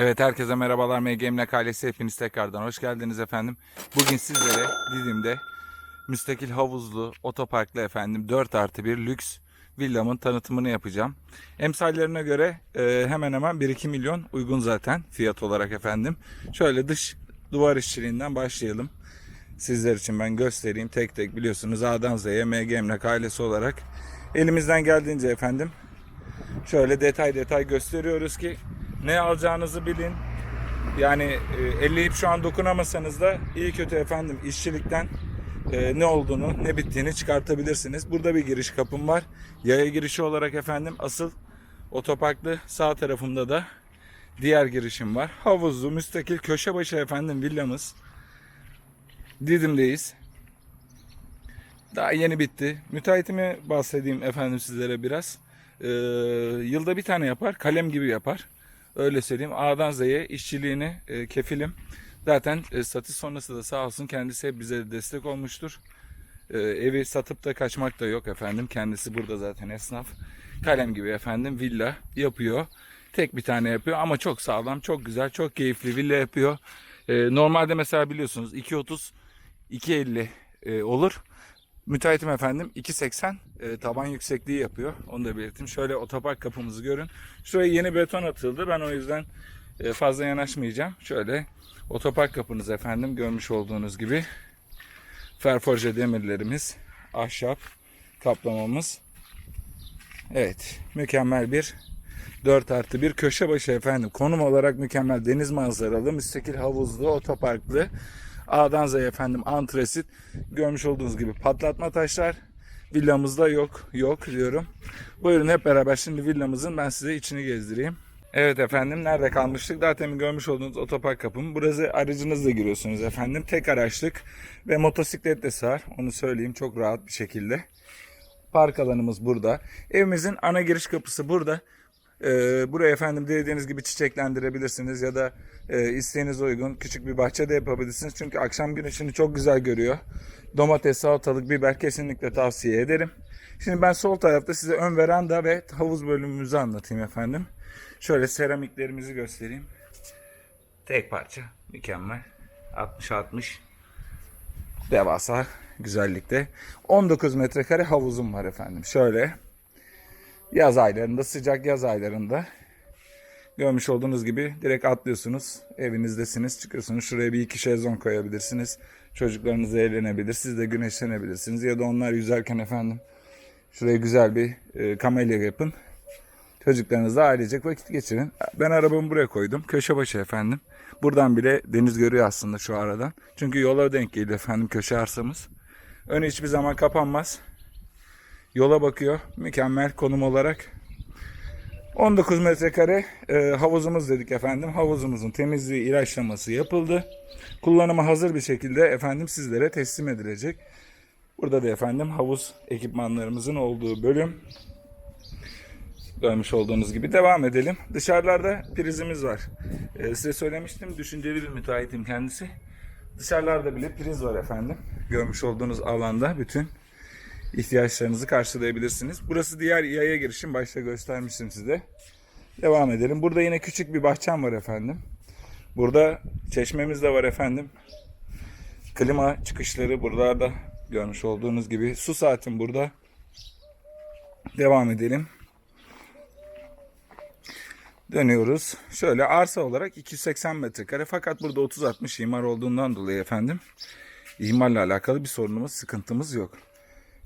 Evet herkese merhabalar. MGM ailesi hepiniz tekrardan hoş geldiniz efendim. Bugün sizlere Didim'de müstakil havuzlu otoparklı efendim 4 artı 1 lüks villamın tanıtımını yapacağım. Emsallerine göre e, hemen hemen 1-2 milyon uygun zaten fiyat olarak efendim. Şöyle dış duvar işçiliğinden başlayalım. Sizler için ben göstereyim tek tek biliyorsunuz A'dan Z'ye MGM ailesi olarak elimizden geldiğince efendim şöyle detay detay gösteriyoruz ki ne alacağınızı bilin. Yani e, elleyip şu an dokunamasanız da iyi kötü efendim işçilikten e, ne olduğunu ne bittiğini çıkartabilirsiniz. Burada bir giriş kapım var. Yaya girişi olarak efendim asıl otoparklı sağ tarafımda da diğer girişim var. Havuzlu müstakil köşe başı efendim villamız. Didim'deyiz. Daha yeni bitti. Müteahhitimi bahsedeyim efendim sizlere biraz. Ee, yılda bir tane yapar. Kalem gibi yapar. Öyle söyleyeyim. A'dan Z'ye işçiliğini e, kefilim. Zaten e, satış sonrası da sağ olsun kendisi hep bize destek olmuştur. E, evi satıp da kaçmak da yok efendim. Kendisi burada zaten esnaf. Kalem gibi efendim villa yapıyor. Tek bir tane yapıyor ama çok sağlam, çok güzel, çok keyifli villa yapıyor. E, normalde mesela biliyorsunuz 2.30 2.50 e, olur. Müteahhitim efendim 2.80 e, taban yüksekliği yapıyor. Onu da belirteyim. Şöyle otopark kapımızı görün. Şuraya yeni beton atıldı. Ben o yüzden e, fazla yanaşmayacağım. Şöyle otopark kapınız efendim görmüş olduğunuz gibi. Ferforje demirlerimiz, ahşap kaplamamız. Evet mükemmel bir 4 artı bir köşe başı efendim. Konum olarak mükemmel deniz manzaralı, müstakil havuzlu, otoparklı. A'dan Z'ye efendim antresit. Görmüş olduğunuz gibi patlatma taşlar. Villamızda yok. Yok diyorum. Buyurun hep beraber şimdi villamızın ben size içini gezdireyim. Evet efendim nerede kalmıştık? Zaten görmüş olduğunuz otopark kapım. Burası aracınızla giriyorsunuz efendim. Tek araçlık ve motosiklet de sığar. Onu söyleyeyim çok rahat bir şekilde. Park alanımız burada. Evimizin ana giriş kapısı burada. Ee, buraya efendim dilediğiniz gibi çiçeklendirebilirsiniz ya da e, isteğinize uygun küçük bir bahçe de yapabilirsiniz. Çünkü akşam güneşini çok güzel görüyor. Domates, salatalık, biber kesinlikle tavsiye ederim. Şimdi ben sol tarafta size ön veranda ve havuz bölümümüzü anlatayım efendim. Şöyle seramiklerimizi göstereyim. Tek parça. Mükemmel. 60-60. Devasa güzellikte. 19 metrekare havuzum var efendim. Şöyle yaz aylarında sıcak yaz aylarında görmüş olduğunuz gibi direkt atlıyorsunuz evinizdesiniz çıkıyorsunuz şuraya bir iki şezlong koyabilirsiniz çocuklarınız eğlenebilir siz de güneşlenebilirsiniz ya da onlar yüzerken efendim şuraya güzel bir e, kamelya yapın çocuklarınızla ailecek vakit geçirin. Ben arabamı buraya koydum köşe başı efendim. Buradan bile deniz görüyor aslında şu aradan. Çünkü yola denk geliyor efendim köşe arsamız. Önü hiçbir zaman kapanmaz yola bakıyor. Mükemmel konum olarak. 19 metrekare e, havuzumuz dedik efendim. Havuzumuzun temizliği, ilaçlaması yapıldı. Kullanıma hazır bir şekilde efendim sizlere teslim edilecek. Burada da efendim havuz ekipmanlarımızın olduğu bölüm. Görmüş olduğunuz gibi devam edelim. Dışarılarda prizimiz var. E, size söylemiştim düşünceli bir müteahhitim kendisi. Dışarılarda bile priz var efendim. Görmüş olduğunuz alanda bütün ihtiyaçlarınızı karşılayabilirsiniz. Burası diğer yaya girişim. Başta göstermiştim size. Devam edelim. Burada yine küçük bir bahçem var efendim. Burada çeşmemiz de var efendim. Klima çıkışları buralarda görmüş olduğunuz gibi. Su saatim burada. Devam edelim. Dönüyoruz. Şöyle arsa olarak 280 metrekare fakat burada 30-60 imar olduğundan dolayı efendim imarla alakalı bir sorunumuz, sıkıntımız yok.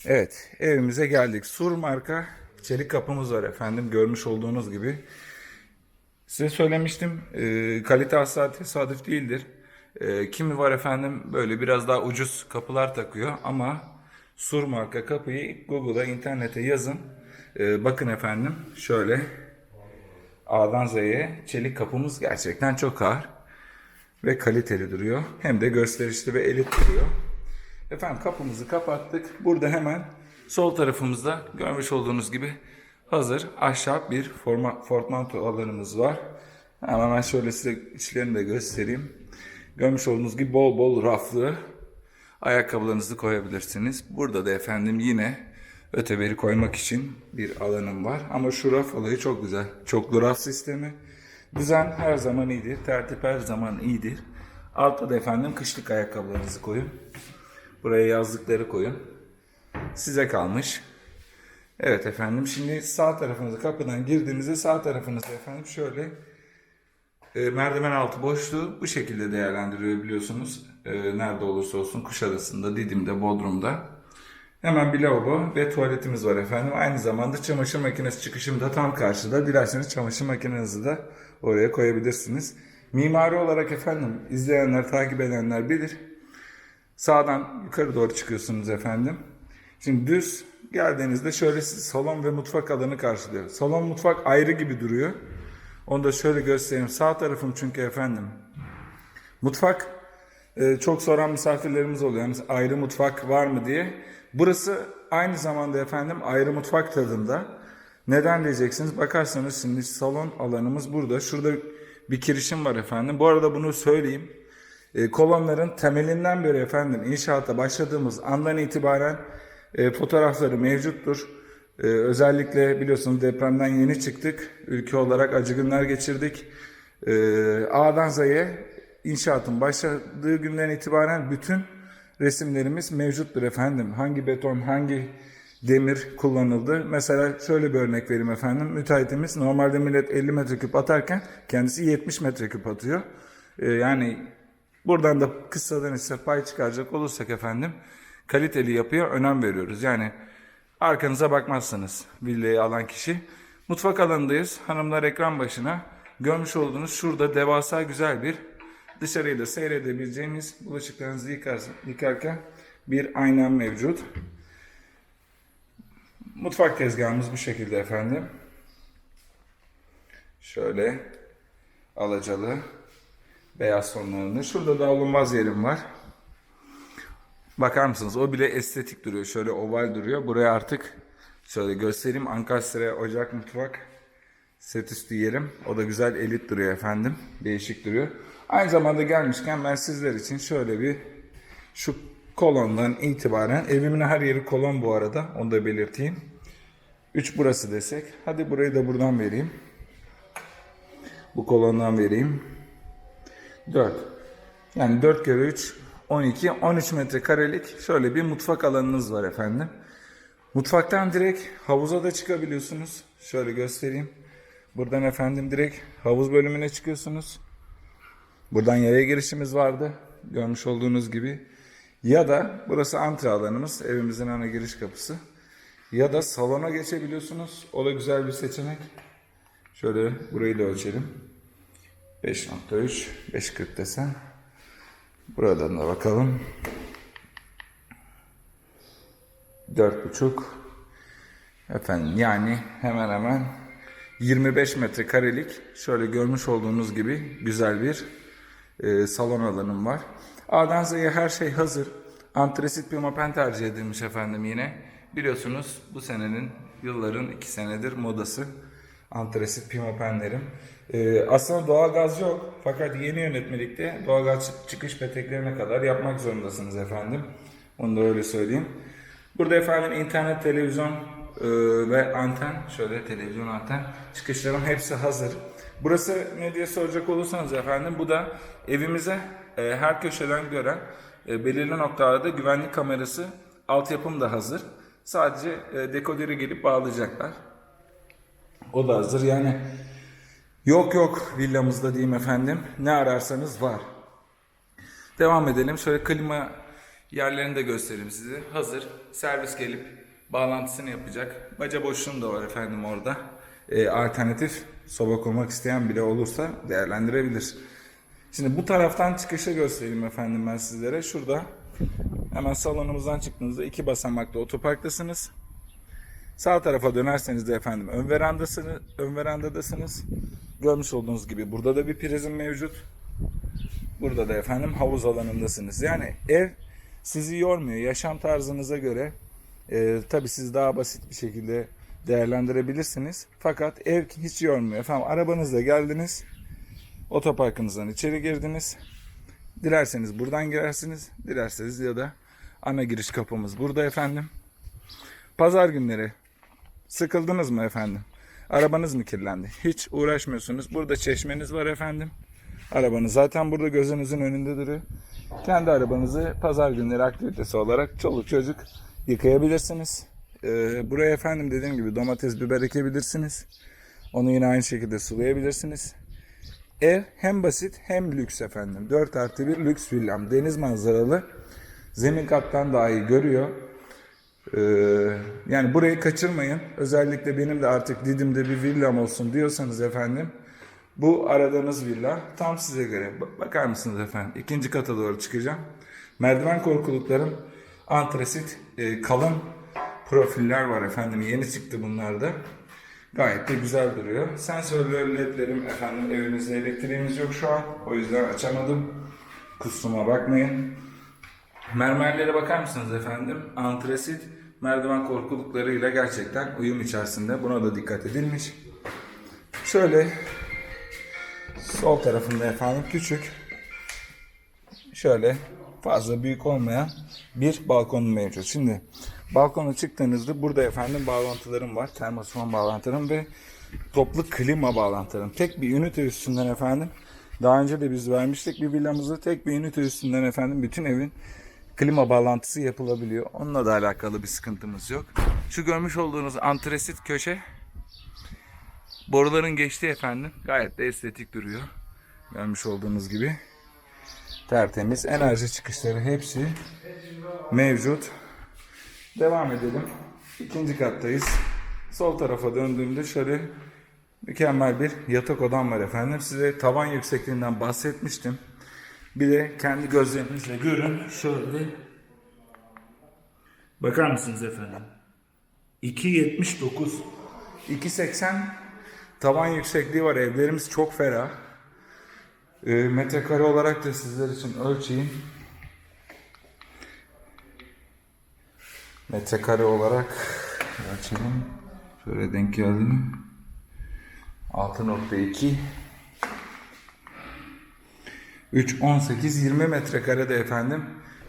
Evet evimize geldik. Sur marka çelik kapımız var efendim görmüş olduğunuz gibi. Size söylemiştim e, kalite asla tesadüf değildir. E, kimi var efendim böyle biraz daha ucuz kapılar takıyor ama Sur marka kapıyı Google'a internete yazın. E, bakın efendim şöyle A'dan Z'ye çelik kapımız gerçekten çok ağır ve kaliteli duruyor. Hem de gösterişli ve elit duruyor. Efendim kapımızı kapattık. Burada hemen sol tarafımızda görmüş olduğunuz gibi hazır ahşap bir forma, portmanto alanımız var. Hemen ben şöyle size içlerini de göstereyim. Görmüş olduğunuz gibi bol bol raflı ayakkabılarınızı koyabilirsiniz. Burada da efendim yine öteberi koymak için bir alanım var. Ama şu raf olayı çok güzel. Çoklu raf sistemi. Düzen her zaman iyidir. Tertip her zaman iyidir. Altta da efendim kışlık ayakkabılarınızı koyun. Buraya yazlıkları koyun. Size kalmış. Evet efendim şimdi sağ tarafınıza kapıdan girdiğinizde sağ tarafınızda efendim şöyle e, merdiven altı boşluğu bu şekilde değerlendiriyor biliyorsunuz. E, nerede olursa olsun Kuşadası'nda, Didim'de, Bodrum'da. Hemen bir lavabo ve tuvaletimiz var efendim. Aynı zamanda çamaşır makinesi çıkışım da tam karşıda. Dilerseniz çamaşır makinenizi de oraya koyabilirsiniz. Mimari olarak efendim izleyenler, takip edenler bilir. Sağdan yukarı doğru çıkıyorsunuz efendim. Şimdi düz geldiğinizde şöyle salon ve mutfak alanı karşılıyor. Salon mutfak ayrı gibi duruyor. Onu da şöyle göstereyim. Sağ tarafım çünkü efendim. Mutfak e, çok soran misafirlerimiz oluyor. Yani ayrı mutfak var mı diye. Burası aynı zamanda efendim ayrı mutfak tadında. Neden diyeceksiniz? Bakarsanız şimdi salon alanımız burada. Şurada bir kirişim var efendim. Bu arada bunu söyleyeyim. E, kolonların temelinden beri efendim inşaata başladığımız andan itibaren e, fotoğrafları mevcuttur. E, özellikle biliyorsunuz depremden yeni çıktık. Ülke olarak acı günler geçirdik. E, A'dan Z'ye inşaatın başladığı günden itibaren bütün resimlerimiz mevcuttur efendim. Hangi beton, hangi demir kullanıldı. Mesela şöyle bir örnek vereyim efendim. Müteahhitimiz normalde millet 50 metreküp atarken kendisi 70 metreküp atıyor. E, yani buradan da kıssadan ise pay çıkaracak olursak efendim kaliteli yapıya önem veriyoruz. Yani arkanıza bakmazsınız villayı alan kişi. Mutfak alanındayız. Hanımlar ekran başına. Görmüş olduğunuz şurada devasa güzel bir dışarıyı da seyredebileceğiniz bulaşıklarınızı yıkarken bir aynan mevcut. Mutfak tezgahımız bu şekilde efendim. Şöyle alacalı beyaz tonlarında. Şurada da alınmaz yerim var. Bakar mısınız? O bile estetik duruyor. Şöyle oval duruyor. Buraya artık şöyle göstereyim. Ankastre ocak mutfak set üstü yerim. O da güzel elit duruyor efendim. Değişik duruyor. Aynı zamanda gelmişken ben sizler için şöyle bir şu kolondan itibaren evimin her yeri kolon bu arada. Onu da belirteyim. 3 burası desek. Hadi burayı da buradan vereyim. Bu kolondan vereyim. 4. Yani 4 kere 3 12 13 metrekarelik şöyle bir mutfak alanınız var efendim. Mutfaktan direkt havuza da çıkabiliyorsunuz. Şöyle göstereyim. Buradan efendim direkt havuz bölümüne çıkıyorsunuz. Buradan yaya girişimiz vardı. Görmüş olduğunuz gibi. Ya da burası antre alanımız. Evimizin ana giriş kapısı. Ya da salona geçebiliyorsunuz. O da güzel bir seçenek. Şöyle burayı da ölçelim. 5.3, 5.40 desem. Buradan da bakalım. 4.5 Efendim yani hemen hemen 25 metrekarelik şöyle görmüş olduğunuz gibi güzel bir e, salon alanım var. A'dan Z'ye her şey hazır. Antresit pimapen tercih edilmiş efendim yine. Biliyorsunuz bu senenin yılların iki senedir modası antresit pimapenlerim. Ee, aslında doğalgaz yok fakat yeni yönetmelikte doğalgaz çıkış peteklerine kadar yapmak zorundasınız efendim. Onu da öyle söyleyeyim. Burada efendim internet, televizyon e, ve anten, şöyle televizyon anten çıkışların hepsi hazır. Burası ne diye soracak olursanız efendim bu da evimize e, her köşeden gören e, belirli noktalarda güvenlik kamerası altyapım da hazır. Sadece e, dekoderi gelip bağlayacaklar. O da hazır yani yok yok villamızda diyeyim efendim ne ararsanız var. Devam edelim şöyle klima yerlerini de göstereyim size. Hazır servis gelip bağlantısını yapacak. Baca boşluğum da var efendim orada. Ee, alternatif soba kurmak isteyen bile olursa değerlendirebilir. Şimdi bu taraftan çıkışı göstereyim efendim ben sizlere. Şurada hemen salonumuzdan çıktığınızda iki basamaklı otoparktasınız. Sağ tarafa dönerseniz de efendim ön verandasını, ön verandadasınız. Görmüş olduğunuz gibi burada da bir prizim mevcut. Burada da efendim havuz alanındasınız. Yani ev sizi yormuyor. Yaşam tarzınıza göre e, tabii siz daha basit bir şekilde değerlendirebilirsiniz. Fakat ev hiç yormuyor. Efendim arabanızla geldiniz. Otoparkınızdan içeri girdiniz. Dilerseniz buradan girersiniz. Dilerseniz ya da ana giriş kapımız burada efendim. Pazar günleri Sıkıldınız mı efendim? Arabanız mı kirlendi? Hiç uğraşmıyorsunuz. Burada çeşmeniz var efendim. Arabanız zaten burada gözünüzün önünde duruyor. Kendi arabanızı pazar günleri aktivitesi olarak çoluk çocuk yıkayabilirsiniz. Ee, buraya efendim dediğim gibi domates, biber ekebilirsiniz. Onu yine aynı şekilde sulayabilirsiniz. Ev hem basit hem lüks efendim. 4 artı 1 lüks villam. Deniz manzaralı. Zemin kattan daha iyi görüyor. Ee, yani burayı kaçırmayın. Özellikle benim de artık Didim'de bir villam olsun diyorsanız efendim. Bu aradığınız villa tam size göre. Ba- Bakar mısınız efendim? İkinci kata doğru çıkacağım. Merdiven korkuluklarım antresit e, kalın profiller var efendim. Yeni çıktı bunlar da. Gayet de güzel duruyor. Sensörlü ledlerim efendim evimizde elektriğimiz yok şu an. O yüzden açamadım. Kusuruma bakmayın. Mermerlere bakar mısınız efendim? Antresit merdiven korkuluklarıyla gerçekten uyum içerisinde. Buna da dikkat edilmiş. Şöyle sol tarafında efendim küçük şöyle fazla büyük olmayan bir balkonum mevcut. Şimdi balkona çıktığınızda burada efendim bağlantılarım var. Termosifon bağlantılarım ve toplu klima bağlantılarım. Tek bir ünite üstünden efendim. Daha önce de biz vermiştik bir villamızı. Tek bir ünite üstünden efendim bütün evin klima bağlantısı yapılabiliyor. Onunla da alakalı bir sıkıntımız yok. Şu görmüş olduğunuz antresit köşe boruların geçtiği efendim. Gayet de estetik duruyor. Görmüş olduğunuz gibi. Tertemiz. Enerji çıkışları hepsi mevcut. Devam edelim. İkinci kattayız. Sol tarafa döndüğümde şöyle mükemmel bir yatak odam var efendim. Size tavan yüksekliğinden bahsetmiştim. Bir de kendi gözlerinizle görün. Şöyle. Bakar mısınız efendim? 2.79 2.80 tavan yüksekliği var. Evlerimiz çok ferah. E, metrekare olarak da sizler için ölçeyim. Metrekare olarak açalım. Şöyle denk geldim. 6.2 3, 18, 20 metrekarede efendim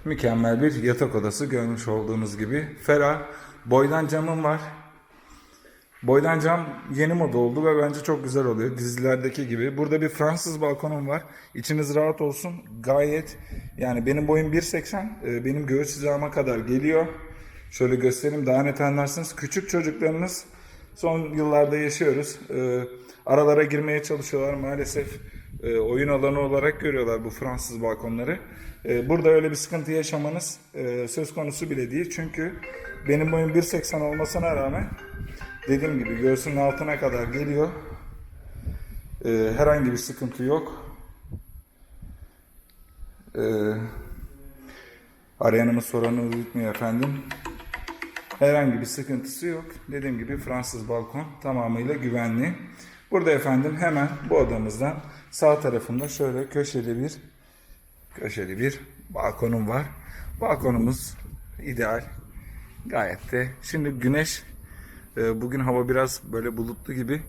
mükemmel bir yatak odası görmüş olduğunuz gibi. Ferah, boydan camım var. Boydan cam yeni moda oldu ve bence çok güzel oluyor dizilerdeki gibi. Burada bir Fransız balkonum var. İçiniz rahat olsun. Gayet yani benim boyum 1.80. e, Benim göğüs hizama kadar geliyor. Şöyle göstereyim daha net anlarsınız. Küçük çocuklarınız son yıllarda yaşıyoruz. E, Aralara girmeye çalışıyorlar maalesef. E, Oyun alanı olarak görüyorlar bu Fransız balkonları. E, Burada öyle bir sıkıntı yaşamanız e, söz konusu bile değil. Çünkü benim boyum 1.80 olmasına rağmen dediğim gibi göğsünün altına kadar geliyor. Ee, herhangi bir sıkıntı yok. Ee, arayanımız soranı bitmiyor efendim. Herhangi bir sıkıntısı yok. Dediğim gibi Fransız balkon tamamıyla güvenli. Burada efendim hemen bu odamızdan sağ tarafında şöyle köşeli bir köşeli bir balkonum var. Balkonumuz ideal. Gayet de. Şimdi güneş e, bugün hava biraz böyle bulutlu gibi.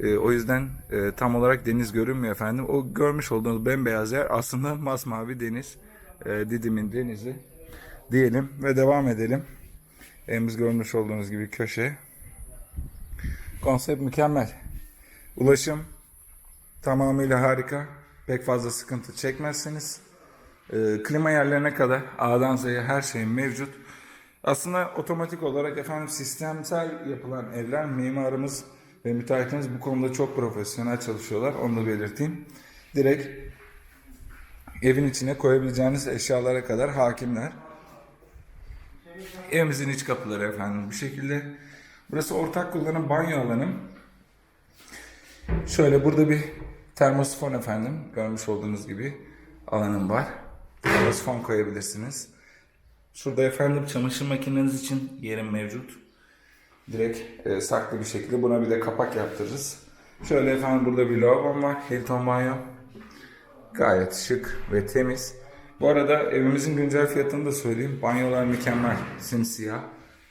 E, o yüzden e, tam olarak deniz görünmüyor efendim. O görmüş olduğunuz bembeyaz yer aslında masmavi deniz. Didim'in denizi diyelim ve devam edelim. Evimiz görmüş olduğunuz gibi köşe. Konsept mükemmel. Ulaşım tamamıyla harika. Pek fazla sıkıntı çekmezsiniz. E, klima yerlerine kadar A'dan Z'ye her şey mevcut. Aslında otomatik olarak efendim sistemsel yapılan evler mimarımız ve müteahhitimiz bu konuda çok profesyonel çalışıyorlar. Onu da belirteyim. Direkt evin içine koyabileceğiniz eşyalara kadar hakimler. Evimizin iç kapıları efendim bu şekilde. Burası ortak kullanım banyo alanım. Şöyle burada bir termosifon efendim görmüş olduğunuz gibi alanım var. Termosifon koyabilirsiniz. Şurada efendim çamaşır makineniz için yerim mevcut. Direkt e, saklı bir şekilde buna bir de kapak yaptırırız. Şöyle efendim burada bir lavabom var. Hilton banyo. Gayet şık ve temiz. Bu arada evimizin güncel fiyatını da söyleyeyim. Banyolar mükemmel. Simsiyah.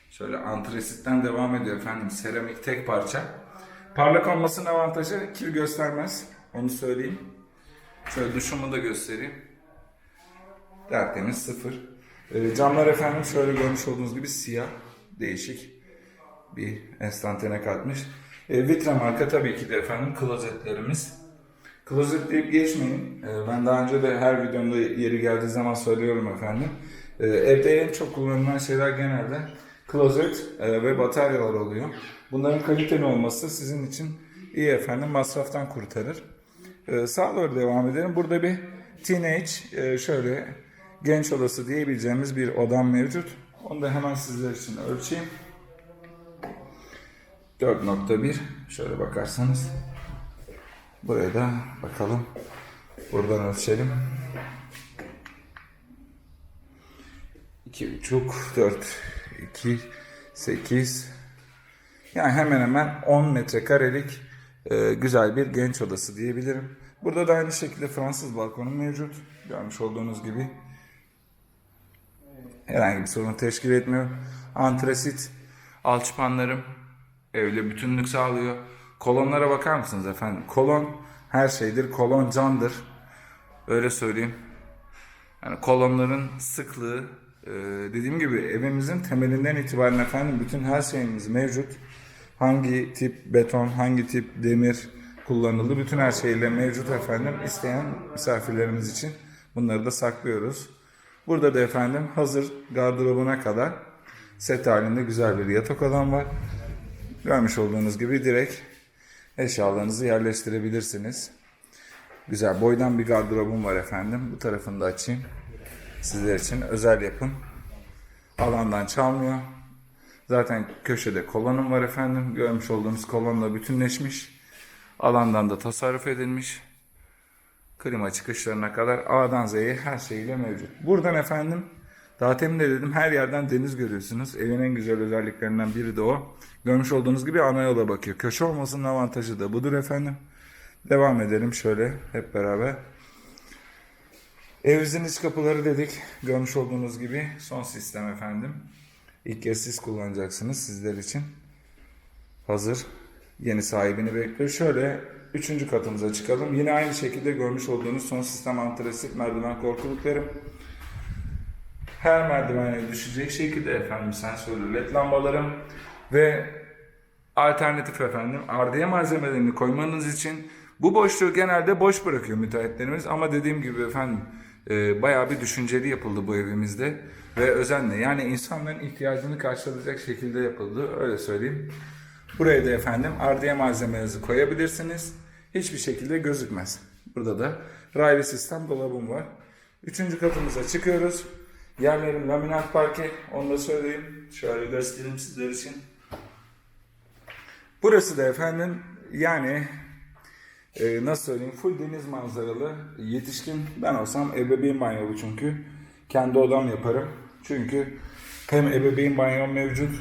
Şöyle antresitten devam ediyor efendim. Seramik tek parça. Parlak olmasının avantajı kir göstermez. Onu söyleyeyim. Şöyle duşumu da göstereyim. Tertemiz sıfır. Ee, camlar efendim şöyle görmüş olduğunuz gibi siyah. Değişik bir enstantane katmış. E, Vitra marka tabii ki de efendim klozetlerimiz. Klozet deyip geçmeyin. E, ben daha önce de her videomda yeri geldiği zaman söylüyorum efendim. E, evde en çok kullanılan şeyler genelde klozet e, ve bataryalar oluyor. Bunların kaliteli olması sizin için iyi efendim masraftan kurtarır. E, sağa doğru devam edelim. Burada bir teenage e, şöyle genç odası diyebileceğimiz bir odam mevcut. Onu da hemen sizler için ölçeyim. 4.1 şöyle bakarsanız buraya da bakalım buradan ölçelim 2.5 4 2 8 yani hemen hemen 10 metrekarelik e, güzel bir genç odası diyebilirim. Burada da aynı şekilde Fransız balkonu mevcut. Görmüş olduğunuz gibi herhangi bir sorun teşkil etmiyor. Antresit alçıpanlarım evle bütünlük sağlıyor. Kolonlara bakar mısınız efendim? Kolon her şeydir. Kolon candır. Öyle söyleyeyim. Yani kolonların sıklığı e, dediğim gibi evimizin temelinden itibaren efendim bütün her şeyimiz mevcut. Hangi tip beton, hangi tip demir kullanıldı bütün her şeyle mevcut efendim. İsteyen misafirlerimiz için bunları da saklıyoruz. Burada da efendim hazır gardırobuna kadar set halinde güzel bir yatak odam var. Görmüş olduğunuz gibi direkt eşyalarınızı yerleştirebilirsiniz. Güzel boydan bir gardırobum var efendim. Bu tarafını da açayım. Sizler için özel yapım. Alandan çalmıyor. Zaten köşede kolonum var efendim. Görmüş olduğunuz kolonla bütünleşmiş. Alandan da tasarruf edilmiş. Klima çıkışlarına kadar A'dan Z'ye her şeyiyle mevcut. Buradan efendim daha temin de dedim her yerden deniz görüyorsunuz. Evin en güzel özelliklerinden biri de o. Görmüş olduğunuz gibi ana yola bakıyor. Köşe olmasının avantajı da budur efendim. Devam edelim şöyle hep beraber. Evimizin iç kapıları dedik. Görmüş olduğunuz gibi son sistem efendim. İlk kez siz kullanacaksınız sizler için. Hazır. Yeni sahibini bekliyor. Şöyle üçüncü katımıza çıkalım. Yine aynı şekilde görmüş olduğunuz son sistem antresit merdiven korkuluklarım. Her merdivene düşecek şekilde efendim sensörlü led lambalarım ve alternatif efendim ardiye malzemelerini koymanız için bu boşluğu genelde boş bırakıyor müteahhitlerimiz ama dediğim gibi efendim e, bayağı bir düşünceli yapıldı bu evimizde ve özenle yani insanların ihtiyacını karşılayacak şekilde yapıldı öyle söyleyeyim. Buraya da efendim ardiye malzemelerinizi koyabilirsiniz. Hiçbir şekilde gözükmez. Burada da raylı sistem dolabım var. Üçüncü katımıza çıkıyoruz. Yerlerim laminat parke. Onu da söyleyeyim. Şöyle göstereyim sizler için. Burası da efendim yani e, nasıl söyleyeyim full deniz manzaralı yetişkin ben olsam ebeveyn banyolu çünkü kendi odam yaparım çünkü hem ebeveyn banyom mevcut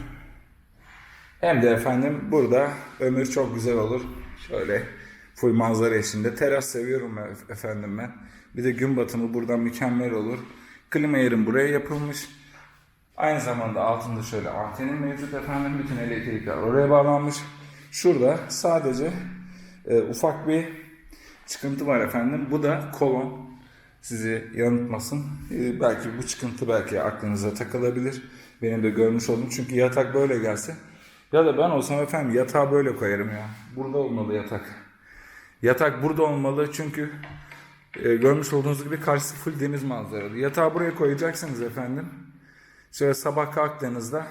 hem de efendim burada ömür çok güzel olur şöyle full manzara eşliğinde teras seviyorum e- efendim ben bir de gün batımı buradan mükemmel olur klima yerim buraya yapılmış Aynı zamanda altında şöyle antenin mevcut efendim. Bütün elektrikler oraya bağlanmış. Şurada sadece e, ufak bir çıkıntı var efendim. Bu da kolon. Sizi yanıltmasın. E, belki bu çıkıntı belki aklınıza takılabilir. Benim de görmüş oldum. Çünkü yatak böyle gelse. Ya da ben olsam efendim yatağı böyle koyarım ya. Burada olmalı yatak. Yatak burada olmalı çünkü e, görmüş olduğunuz gibi karşısı full deniz manzaralı. Yatağı buraya koyacaksınız efendim. Şöyle sabah kalktığınızda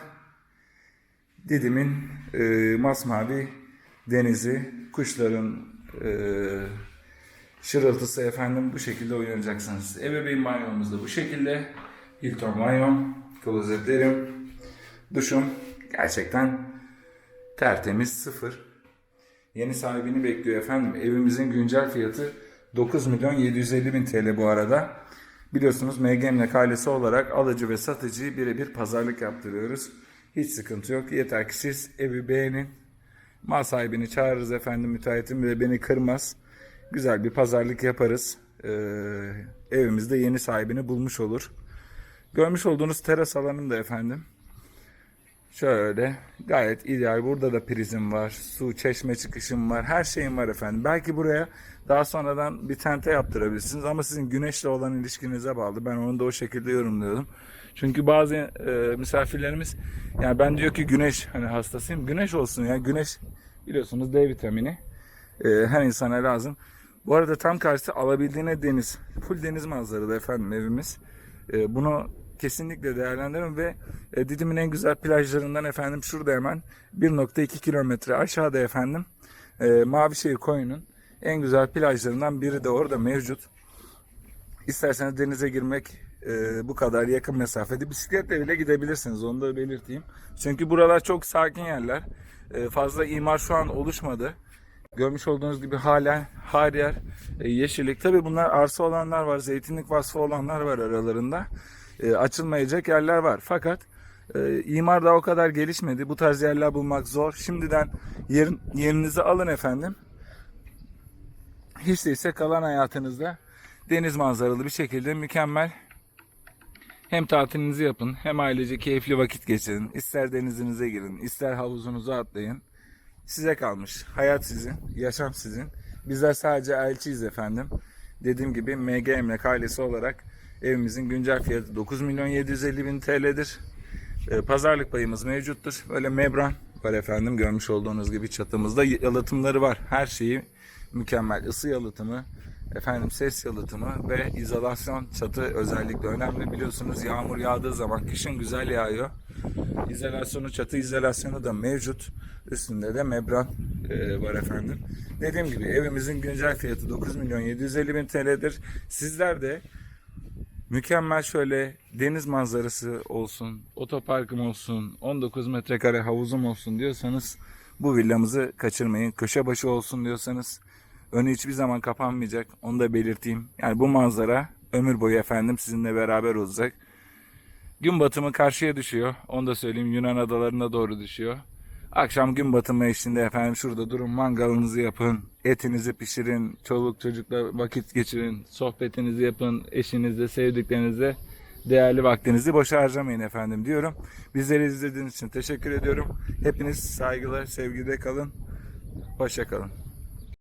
Didim'in e, masmavi denizi, kuşların e, şırıltısı efendim bu şekilde uyanacaksınız. Ebeveyn banyomuz da bu şekilde. Hilton banyom, klozetlerim, duşum gerçekten tertemiz sıfır. Yeni sahibini bekliyor efendim. Evimizin güncel fiyatı 9 milyon 750 bin TL bu arada. Biliyorsunuz MG Emlak ailesi olarak alıcı ve satıcıyı birebir pazarlık yaptırıyoruz. Hiç sıkıntı yok. Yeter ki siz evi beğenin. Mal sahibini çağırırız efendim müteahhitim ve beni kırmaz. Güzel bir pazarlık yaparız. Ee, evimizde yeni sahibini bulmuş olur. Görmüş olduğunuz teras alanım da efendim. Şöyle gayet ideal. Burada da prizim var. Su, çeşme çıkışım var. Her şeyim var efendim. Belki buraya daha sonradan bir tente yaptırabilirsiniz ama sizin güneşle olan ilişkinize bağlı. Ben onu da o şekilde yorumluyordum. Çünkü bazı e, misafirlerimiz yani ben diyor ki güneş hani hastasıyım. Güneş olsun ya. Güneş Biliyorsunuz D vitamini e, her insana lazım. Bu arada tam karşısı alabildiğine deniz. Full deniz manzaralı efendim evimiz. E, bunu kesinlikle değerlendirin ve e, Didim'in en güzel plajlarından efendim şurada hemen 1.2 kilometre aşağıda efendim e, Mavişehir Koyu'nun en güzel plajlarından biri de orada mevcut. İsterseniz denize girmek e, bu kadar yakın mesafede bisikletle bile gidebilirsiniz onu da belirteyim. Çünkü buralar çok sakin yerler. E, fazla imar şu an oluşmadı. Görmüş olduğunuz gibi hala her yer e, yeşillik. Tabi bunlar arsa olanlar var, zeytinlik vasfı olanlar var aralarında. E, açılmayacak yerler var. Fakat e, imar da o kadar gelişmedi. Bu tarz yerler bulmak zor. Şimdiden yer, yerinizi alın efendim. Hiç değilse kalan hayatınızda deniz manzaralı bir şekilde mükemmel hem tatilinizi yapın hem ailece keyifli vakit geçirin. İster denizinize girin, ister havuzunuza atlayın. Size kalmış. Hayat sizin, yaşam sizin. Bizler sadece elçiyiz efendim. Dediğim gibi MG Emlak ailesi olarak evimizin güncel fiyatı 9 milyon 750 bin TL'dir. Ee, Pazarlık payımız mevcuttur. Böyle membran var efendim. Görmüş olduğunuz gibi çatımızda yalıtımları var. Her şeyi mükemmel. Isı yalıtımı, efendim ses yalıtımı ve izolasyon çatı özellikle önemli. Biliyorsunuz yağmur yağdığı zaman kışın güzel yağıyor. İzolasyonu, çatı izolasyonu da mevcut. Üstünde de membran e, var efendim. Dediğim gibi evimizin güncel fiyatı 9 milyon 750 bin TL'dir. Sizler de mükemmel şöyle deniz manzarası olsun, otoparkım olsun, 19 metrekare havuzum olsun diyorsanız bu villamızı kaçırmayın. Köşe başı olsun diyorsanız önü hiçbir zaman kapanmayacak. Onu da belirteyim. Yani bu manzara ömür boyu efendim sizinle beraber olacak. Gün batımı karşıya düşüyor. Onu da söyleyeyim Yunan adalarına doğru düşüyor. Akşam gün batımı eşliğinde efendim şurada durun mangalınızı yapın. Etinizi pişirin. Çoluk çocukla vakit geçirin. Sohbetinizi yapın. Eşinizle, sevdiklerinizle değerli vaktinizi boşa harcamayın efendim diyorum. Bizleri izlediğiniz için teşekkür ediyorum. Hepiniz saygılar, sevgide kalın. Hoşça kalın.